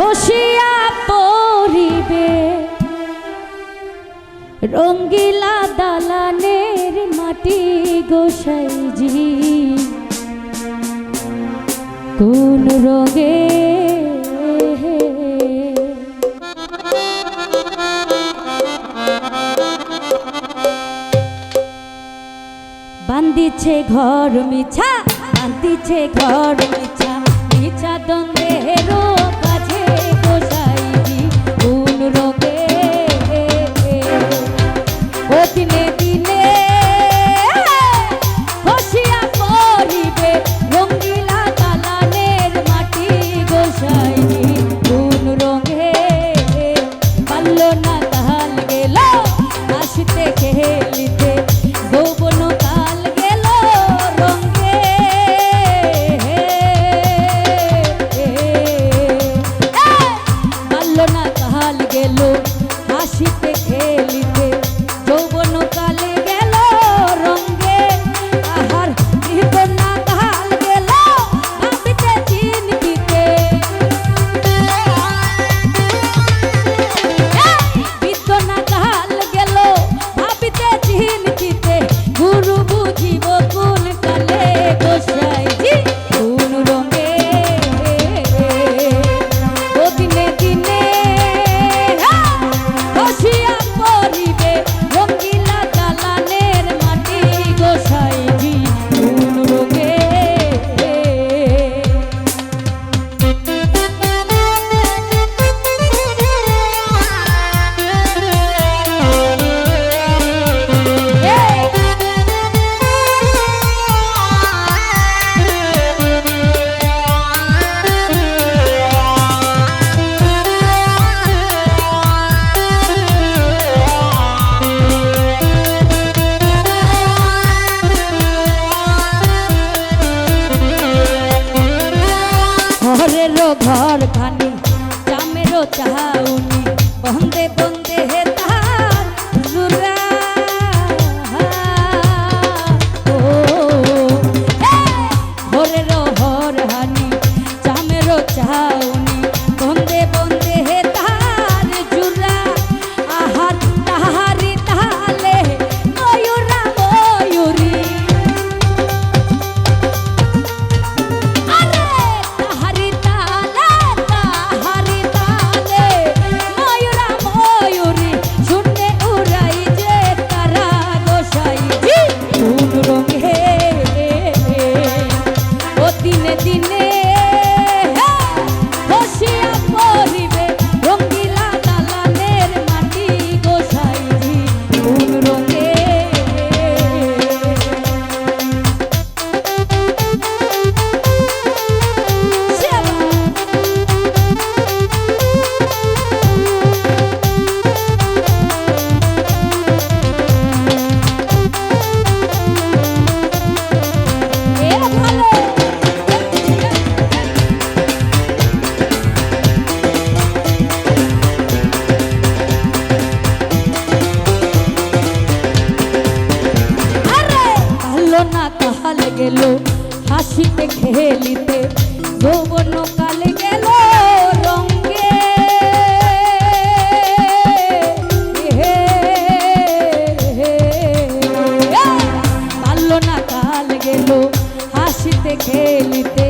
খসিয়া পরিবে। রঙ্গিলা দালানের মাটি গোসাইজি কোন রঙে বান্দিছে ঘর মিছা বান্দিছে ঘর মিছা মিছা দন্দ घर खानी जामेरो चाहूनी দিনে চলিতে যৌবন কালে গেল রঙ্গে। পারল না কাল গেল হাসিতে খেলিতে